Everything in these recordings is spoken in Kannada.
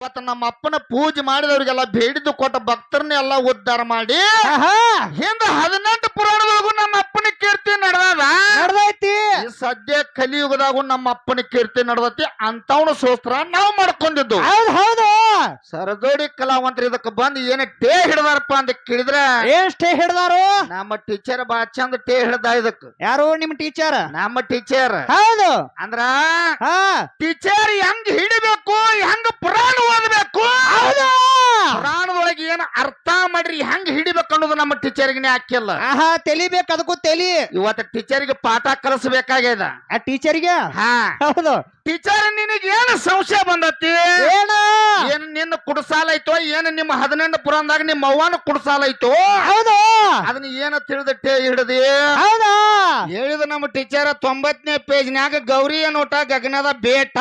ಇವತ್ತು ನಮ್ಮ ಅಪ್ಪನ ಪೂಜೆ ಮಾಡಿದವ್ರಿಗೆಲ್ಲ ಬೇಡಿದ್ದು ಕೊಟ್ಟ ಭಕ್ತರನ್ನೆಲ್ಲ ಉದ್ಧಾರ ಮಾಡಿ ಹಿಂದ ಹದಿನೆಂಟು ಪುರಾಣದೊಳಗೂ ನಡೆದದ ನಡ್ದೈತಿ. ಈ ಸದ್ಯ ಕಲಿಯುಗದಾಗು ನಮ್ಮ ಅಪ್ಪನ ಕೀರ್ತಿ ನಡ್ದತಿ ಅಂತವನು ಸೋಸ್ತ್ರ ನಾವು ಮಾಡ್ಕೊಂಡಿದ್ದು. ಹೌದ್ ಹೌದು. ಸರದೋಡಿ ಕಲಾವಂತರು ಇದಕ್ಕೆ ಬಂದು ಏನ ಟೇ ಹಿಡ್ದಾರಪ್ಪ ಅಂತ ಕೇಳಿದ್ರೆ ಏನ್ ಸ್ಟೇ ಹಿಡ್ದಾರು? ನಮ್ಮ ಟೀಚರ್ ಬಾ ಚಂದ ಟೇ ಹಿಡ್ದ ಇದಕ್ ಯಾರು ನಿಮ್ ಟೀಚರ್? ನಮ್ಮ ಟೀಚರ್. ಹೌದು. ಅಂದ್ರ ಹಾ. ಟೀಚರ್ ಹೆಂಗ್ ಹಿಡಿಬೇಕು ಹೆಂಗ್ ಪುರಾಣ ಓದಬೇಕು? ಹೌದು. ಪುರಾಣದೊಳಗೆ ಏನ್ ಅರ್ಥ ಮಾಡ್ರಿ ಹೆಂಗ್ ಹಿಡಿಬೇಕು ಅನ್ನೋದು ನಮ್ಮ ಟೀಚರ್ಗೆ ಹಾಕಿಲ್ಲ. ಆಹಾ ತೆಲಿಬೇಕು ಅದಕ್ಕೂ ತೆಲಿ. ಇವತ್ತು ಟೀಚರ್ಗೆ ಪಾಠ ಕಲಿಸ್ಬೇಕಾಗ್ಯದ? ಆ ಟೀಚರ್ಗೆ ಹಾ. ಹೌದು. ಟೀಚರ್ ನಿನಗೆ ಏನು ಸಂಶಯ ಬಂದತಿ? ಏನ? ಏನ್ ನಿನ್ನ ಕುಡ್ಸಾಲ ಐತೋ ಏನ್ ನಿಮ್ಮ ಹದಿನೆಂಟು ಪುರಾಣದಾಗ ನಿಮ್ಮ ಅವ್ವನ ಕುಡಸಾಲ ಐತೋ? ಹೌದು. ಅದನ್ನ ಏನ ತಿಳಿದಟ್ಟೆ ಹಿಡದಿ? ಹೌದಾ. ಹೇಳಿದ ನಮ್ಮ ಟೀಚರ್ ತೊಂಬತ್ತನೇ ಪೇಜ್ನ್ಯಾಗ ಗೌರಿ ನೋಟ ಗಗನದ ಬೇಟ.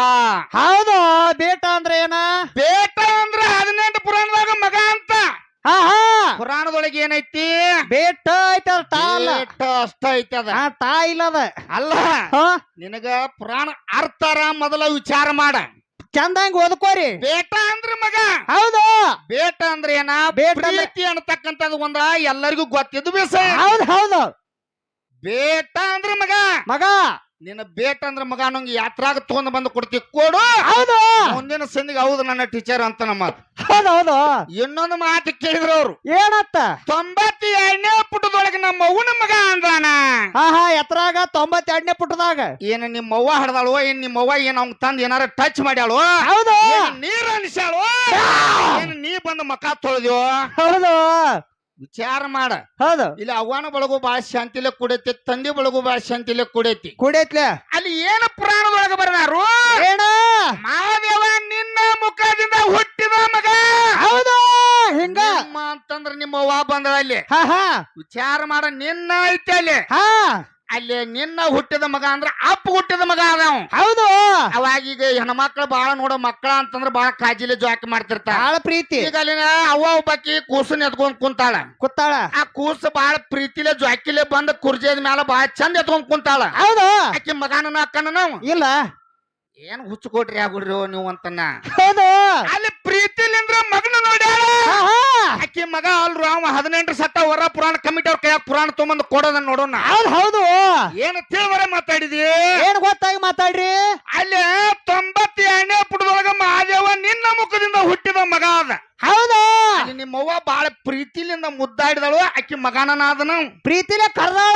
ಹೌದು. ಬೇಟ ಅಂದ್ರೆ ಏನ? ಬೇಟ ಅಂದ್ರೆ ಹದಿನೆಂಟು ಪುರಾಣದಾಗ ಮಗ ಅಂತ. ಹಾ ಹಾ ಪುರಾಣದೊಳಗೆ ಏನೈತಿ? ಬೇಟ ಐತೆ ಬೇಟ ಅಷ್ಟ ಐತಿ ಅದ. ತಾ ಇಲ್ಲದ ಅಲ್ಲ ಹಾ? ನಿನಗ ಪುರಾಣ ಅರ್ಥರ ಮೊದಲ ವಿಚಾರ ಮಾಡ. ಚಂದಂಗ್ ಓದ್ಕೋರಿ. ಬೇಟ ಅಂದ್ರ ಮಗ. ಹೌದು. ಬೇಟ ಅಂದ್ರೆ ಏನ? ಬೇಟ ಅಂದ್ರೆ- ಪ್ರೀತಿ ಅನ್ನತಕ್ಕಂಥದ್ದು ಒಂದ ಎಲ್ಲರಿಗೂ ಗೊತ್ತಿದ್ದು ಬೇಸ. ಹೌದು ಹೌದು. ಬೇಟ ಅಂದ್ರ ಮಗ. ಮಗ. ನಿನ್ನ ಬೇಟ ಅಂದ್ರೆ ಮಗ ನಂಗೆ ಯಾತ್ರಾಗ ತಗೊಂಡ್ ಬಂದು ಕೊಡ್ತಿ ಕೊಡು. ಹೌದು. ಮುಂದಿನ ಸಂದಿಗೆ ಹೌದು ನನ್ನ ಟೀಚರ್ ಅಂತ ನಮ್ಮ ಹೌದು ಹೌದು. ಇನ್ನೊಂದು ಮಾತು ಕೇಳಿದ್ರು ಅವ್ರು. ಏನತ್ತ? ತೊಂಬತ್ತ ಎರಡನೇ ಪುಟದೊಳಗೆ ನಮ್ಮ ಅವ್ವನ ಮಗ ಅಂದಾನ. ಹಾ ಹಾ ಎತ್ತರಾಗ ತೊಂಬತ್ತೆರಡನೇ ಪುಟದಾಗ. ಏನ ನಿಮ್ಮ ಅವ್ವ ಹಡ್ದಾಳು ಏನ್ ನಿಮ್ಮ ಅವ್ವ ಏನ್ ಅವ್ನ್ ತಂದ್ ಏನಾರ ಟಚ್ ಮಾಡ್ಯಾಳು ಹೌದು. ಏನ್ ನೀರ್ ಏನ್ ನೀ ಬಂದು ಮಕ ತೊಳೆದ್ಯೋ ಹೌದು. ವಿಚಾರ ಮಾಡ. ಹೌದು. ಇಲ್ಲಿ ಅವ್ವನ ಬಳಗು ಬಾಳ ಶಾಂತಿಲೆ ಕುಡೈತಿ ತಂದೆ ಬಳಗು ಬಾಳ ಶಾಂತಿಲೆ ಕುಡೈತಿ. ಕುಡೈತ್ಲೆ? ಅಲ್ಲಿ ಏನ ಪುರಾಣದೊಳಗ ಬರ್ದಾರು ಏನ? ಮಾದೇವ ನಿನ್ನ ಮುಖದಿಂದ ಹುಟ್ಟಿದ ಮಗ. ಹೌದು ಹಿಂಗ? ಅಂತಂದ್ರ ನಿಮ್ಮ ಅವ್ವ ಬಂದ ಅಲ್ಲಿ ವಿಚಾರ ಮಾಡ ನಿನ್ನ ಐತಿ ಅಲ್ಲಿ. ಹಾ. ಅಲ್ಲಿ ನಿನ್ನ ಹುಟ್ಟಿದ ಮಗ ಅಂದ್ರೆ ಅಪ್ಪ ಹುಟ್ಟಿದ ಮಗ ಅದಾವ ಹೌದು. ಅವಾಗ ಈಗ ಹೆಣ್ಮಕ್ಳು ಬಾಳ ನೋಡೋ ಮಕ್ಕಳ ಅಂತಂದ್ರೆ ಬಾಳ ಕಾಜಿಲಿ ಜಾಕ್ ಮಾಡ್ತಿರ್ತಾರ. ಬಹಳ ಪ್ರೀತಿ. ಈಗ ಅಲ್ಲಿನ ಅವ್ವ ಒಬ್ಬಾಕಿ ಕೂಸನ್ ಎತ್ಕೊಂಡ್ ಕುಂತಾಳ. ಕುತ್ತಾಳ? ಆ ಕೂಸು ಬಾಳ ಪ್ರೀತಿಲೆ ಜಾಕಿಲೆ ಬಂದ ಕುರ್ಜಿದ ಮ್ಯಾಲ ಬಾಳ ಚಂದ ಎತ್ಕೊಂಡ್ ಕುಂತಾಳ. ಹೌದು. ಆಕಿ ಮಗನ ಅಕ್ಕನ ನಾವು ಇಲ್ಲ. ಏನ್ ಹುಚ್ಚು ಕೊಟ್ರಿ ಆಗ್ಬಿಡ್ರಿ ನೀವು ಅಂತನ್ನ. ಹೌದು. ಅಲ್ಲಿ ಮಗ ಅಲ್ರು ಅವ ಹದಿನೆಂಟು ಸತ್ತ ವರ ಪುರಾಣ ಕಮಿಟಿ ಅವ್ರ ಕೈಯಾಗ ಪುರಾಣ ತೊಗೊಂಬಂದು ಕೊಡೋದನ್ನ ನೋಡೋಣ ಹೌದು ಹೌದು. ಏನು ತಿಳ್ವರ ಮಾತಾಡಿದಿ? ಏನ್ ಗೊತ್ತಾಗಿ ಮಾತಾಡ್ರಿ? ಅಲ್ಲಿ ತೊಂಬತ್ತೆರಡನೇ ಪುಟದೊಳಗ ಮಹಾದೇವ ನಿನ್ನ ಮುಖದಿಂದ ಹುಟ್ಟಿದ ಮಗ ಅದ. ಹೌದಾ? ಅಲ್ಲಿ ನಿಮ್ಮವ್ವ ಬಾಳ ಪ್ರೀತಿಲಿಂದ ಮುದ್ದಾಡಿದಳು ಆಕಿ ಮಗನನಾದನು. ಪ್ರೀತಿಲೇ ಕರ್ದಾಳ.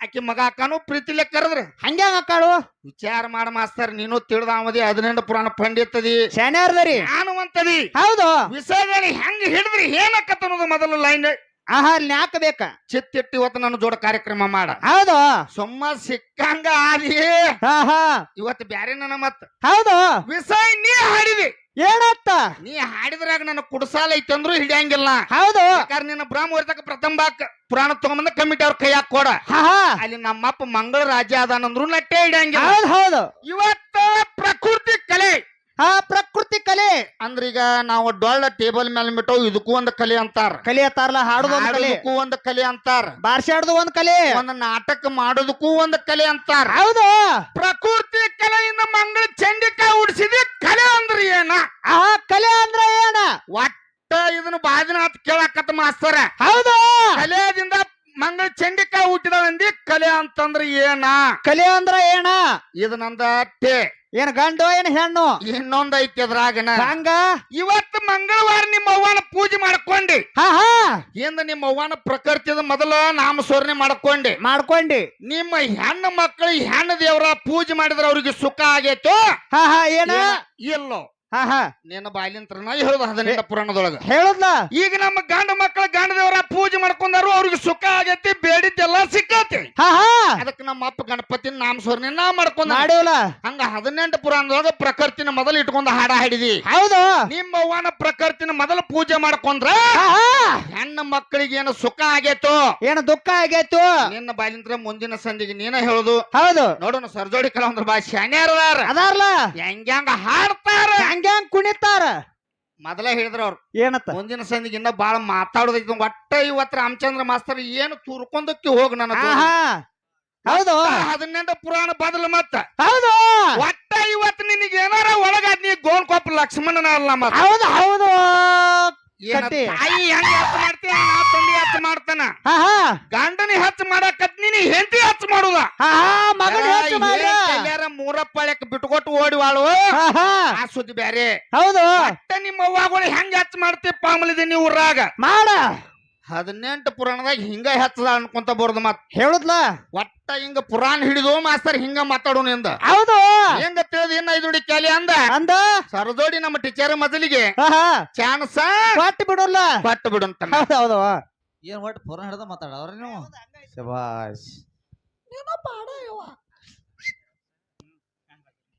ಆಕಿ ಮಗ ಅಕ್ಕನು ಪ್ರೀತಿಲೆ ಕರೆದ್ರ? ಹಂಗೆ ಅಕ್ಕಾಳು? ವಿಚಾರ ಮಾಡ ಮಾಸ್ತರ್ ನೀನು ತಿಳಿದಾಮದಿ ಹದಿನೆಂಟು ಪುರಾಣ ಪಂಡಿತದಿ. ಶನಿ ಅರ್ದರಿ ಹೌದು. ವಿಷಯದಲ್ಲಿ ಹೆಂಗ್ ಹಿಡಿದ್ರಿ ಏನಕ್ಕತ್ತ ಅನ್ನೋದು ಮೊದಲು ಲೈನ್ ಆಹಾ ಅಲ್ಲಿ ನ್ಯಾಕ ಬೇಕ? ಚಿತ್ತಿಟ್ಟು ಇವತ್ತು ನಾನು ಜೋಡ ಕಾರ್ಯಕ್ರಮ ಮಾಡ. ಹೌದು. ಸುಮ್ಮ ಸಿಕ್ಕಂಗ ಆದಿ ಹಾ ಹಾ. ಇವತ್ತು ಬ್ಯಾರೆ ನನ್ನ ಮತ್ತ ಹೌದು. ವಿಷಯ ನೀ ಹಾಡಿದಿ. ಏನತ್ತ? ನೀ ಹಾಡಿದ್ರಾಗ ನನ್ನ ಐತಿ ಐತಂದ್ರು ಹಿಡಿಯಂಗಿಲ್ಲ. ಹೌದು. ಯಾಕಂದ್ರೆ ನಿನ್ನ ಬ್ರಹ್ಮವರ್ತಕ ಪ್ರಥಮ ಬಾಕ್ ಪುರಾಣ ತಗೊಂಬಂದ ಕಮಿಟಿ ಅವ್ರ ಕೈಯಾಗ ಕೊಡ. ಹಾ ಹಾ. ಅಲ್ಲಿ ನಮ್ಮಪ್ಪ ಮಂಗಳ ರಾಜ್ಯ ಅದಾನಂದ್ರು ನಟ್ಟೆ ಹಿಡಿಯಂಗಿಲ್ಲ. ಹೌದು ಹೌದು. ಇವತ್ತ ಪ್ರಕೃತಿ ಕಲೆ. ಹಾ ಪ್ರಕೃತಿ ಕಲೆ. ಅಂದ್ರ ಈಗ ನಾವು ಡೊಳ್ಳ ಟೇಬಲ್ ಮೇಲೆ ಬಿಟ್ಟು ಇದಕ್ಕೂ ಒಂದು ಕಲೆ ಅಂತಾರ. ಕಲೆ ಅತ್ತಾರಲ್ಲ ಒಂದ್ ಕಲೆ. ಹಾಡೋದಕ್ಕೂ ಒಂದು ಕಲೆ ಅಂತಾರ. ಬಾರ್ಸಾಡ್ದು ಒಂದ್ ಕಲೆ. ಒಂದು ನಾಟಕ ಮಾಡೋದಕ್ಕೂ ಒಂದು ಕಲೆ ಅಂತಾರ. ಹೌದು. ಪ್ರಕೃತಿ ಕಲೆಯಿಂದ ಮಂಗಳ ಚಂಡಿಕಾಯಿ ಉಡ್ಸಿದ ಕಲೆ ಅಂದ್ರ ಏನ? ಆ ಕಲೆ ಅಂದ್ರ ಏನ? ಒಟ್ಟ ಇದನ್ನ ಬಾದಿನಾಥ್ ಕೇಳಾಕತ್ತ ಮಾಸ್ತರ. ಹೌದು. ಕಲೆದಿಂದ ಮಂಗಳ ಚಂಡಿಕಾಯಿ ಹುಟ್ಟಿದವಂದಿ ಕಲೆ ಅಂತಂದ್ರ ಏನ? ಕಲೆ ಅಂದ್ರ ಏನ? ಇದು ನಂದ ಟೇ ಏನ್ ಗಂಡು ಏನ್ ಹೆಣ್ಣು? ಇನ್ನೊಂದ್ ಐತಿ ಅದ್ರಾಗನ. ಹಂಗ? ಇವತ್ತು ಮಂಗಳವಾರ ನಿಮ್ಮ ಅವ್ವನ ಪೂಜೆ ಮಾಡ್ಕೊಂಡಿ. ಹಾ ಹಾ. ಹಿಂದ ನಿಮ್ಮ ಅವ್ವನ ಪ್ರಕೃತಿದ ಮೊದಲ ನಾಮಸ್ಮರಣೆ ಮಾಡ್ಕೊಂಡಿ. ಮಾಡ್ಕೊಂಡಿ. ನಿಮ್ಮ ಹೆಣ್ಣು ಮಕ್ಕಳು ಹೆಣ್ಣು ದೇವರ ಪೂಜೆ ಮಾಡಿದ್ರ ಅವ್ರಿಗೆ ಸುಖ ಆಗೈತೋ? ಹಾ ಹಾ ಏನ? ಇಲ್ಲೋ. ಹಾ ಹಾ. ನಿನ್ನ ಹೇಳುದು ಹದಿನೆಂಟ ಪುರಾಣದೊಳಗ. ಹೇಳುದ್ಲ ಈಗ ನಮ್ಮ ಗಂಡ ಮಕ್ಕಳ ಗಂಡ ದೇವರ ಪೂಜೆ ಮಾಡ್ಕೊಂಡಾರು ಅವ್ರಿಗೆ ಸುಖ ಆಗೈತಿ ಬೇಡಿದ್ದೆಲ್ಲ ಸಿಕ್ಕತಿ. ಹಾ ಹಾ. ಅದಕ್ಕೆ ನಮ್ಮ ಅಪ್ಪ ಗಣಪತಿ ನಾಮ ನಾ ಮಾಡ್ಕೊಂಡ ಮಾಡಿವಲ್ಲ ಹಂಗ ಹದಿನೆಂಟು ಪುರಾಣದೊಳಗ ಪ್ರಕೃತಿನ ಮೊದಲು ಇಟ್ಕೊಂಡ ಹಾಡ ಹಾಡಿದಿ. ಹೌದು. ನಿಮ್ಮ ಅವ್ವನ ಪ್ರಕೃತಿನ ಮೊದಲು ಪೂಜೆ ಮಾಡ್ಕೊಂಡ್ರ ಹಾ ಹಾ. ಹೆಣ್ಣು ಮಕ್ಕಳಿಗೆ ಏನು ಸುಖ ಆಗೈತೋ? ಏನು ದುಃಖ ಆಗೈತು? ನಿನ್ನ ಬಾಲಿಂತ್ರ ಮುಂದಿನ ಸಂಧಿಗೆ ನೀನ ಹೇಳುದು. ಹೌದು. ನೋಡೋಣ ಸರ್ಜೋಡಿ ಕಲಾವಂದ್ರ ಬಾ ಶಾನ್ಯಾರದಾರ ಅದಾರಲ್ಲ ಹೆಂಗ್ಯಾಂಗ ಹಾಡ್ತಾರ ಹೆಂಗ್ ಹೆಂಗ್ ಕುಣಿತಾರ? ಮೊದಲ ಹೇಳಿದ್ರ ಅವ್ರು. ಏನತ್ತ? ಮುಂದಿನ ಸಂದಿಗೆ ಇನ್ನ ಬಾಳ ಮಾತಾಡೋದೈತಿ. ಒಟ್ಟ ಇವತ್ತು ರಾಮಚಂದ್ರ ಮಾಸ್ತರ್ ಏನು ತುರ್ಕೊಂಡಕ್ಕೆ ಹೋಗ್ ನನಗ ಆಹಾ. ಹೌದು. ಹದಿನೆಂಟು ಪುರಾಣ ಬದಲು ಮತ್ತ. ಹೌದು. ಒಟ್ಟ ಇವತ್ತು ನಿನಗೆ ಏನಾರ ಒಳಗಾದ್ ನೀ ಗೋಲ್ಕೊಪ್ಪ ಲಕ್ಷ್ಮಣನ ಅಲ್ಲ ಮತ್ತ ಹೌದು ಹೌದು. ಏನ ಕಟ್ಟಿ. ತಾಯಿ ಹೆಂಗ್ ಮಾಡ್ತೀಯ? ನಾ ತಂದೆ ಹೆಚ್ಚು ಮಾಡ್ತಾನ. ಹಾ ಹಾ ಗಂಡನಿ ಹೆಚ್ಚು ಮಾಡಾಕತ್ ನೀನು ಹೆಂಡತಿ ಹೆಚ್ಚು ಮಾಡುದ. ಹಾ ಹಾ ಮಗನ ಹೆಚ್ಚು ಮಾಡ. ಎಲ್ಲಾರ ಮೂರಪ್ಪಳಕ್ ಬಿಟ್ಕೊಟ್ಟು ಓಡಿ ವಾಳು. ಹಾ ಹಾ. ಆ ಸುದ್ದಿ ಬ್ಯಾರೆ. ಹೌದು. ಅಷ್ಟೆ ನಿಮ್ಮ ಅವ್ವಾಗಳು ಹೆಂಗ್ ಹಚ್ಚ ಮಾಡ್ತಿ ನೀವು ಊರಾಗ? ಮಾಡ. ಹದಿನೆಂಟು ಪುರಾಣದಾಗ ಹಿಂಗ ಹೆಚ್ಚದ ಅನ್ಕೊಂತ ಬರೋದು ಮತ್. ಹೇಳುದ್ಲ? ಒಟ್ಟ ಹಿಂಗ ಪುರಾಣ ಹಿಡಿದು ಮಾಸ್ತರ್ ಹಿಂಗ ಮಾತಾಡು ಎಂದ ಹೌದು. ಹೆಂಗ ತಿಳಿದ ಇನ್ನ ಐದುಡಿ ಕ್ಯಾಲಿ ಅಂದ? ಅಂದ? ಸರದೋಡಿ ನಮ್ಮ ಟೀಚರ್ ಮೊದಲಿಗೆ ಹಾ ಹಾ. ಚಾನ್ಸ? ಕೊಟ್ಟು ಬಿಡೋಲ್ಲ. ಕೊಟ್ಟು ಬಿಡು ಹೌದು ಹೌದು. ಏನ್ ಒಟ್ಟು ಪುರಾಣ ಹಿಡ್ದ ಮಾತಾಡವ್ರ ನೀವು? ಶಬಾಷ್.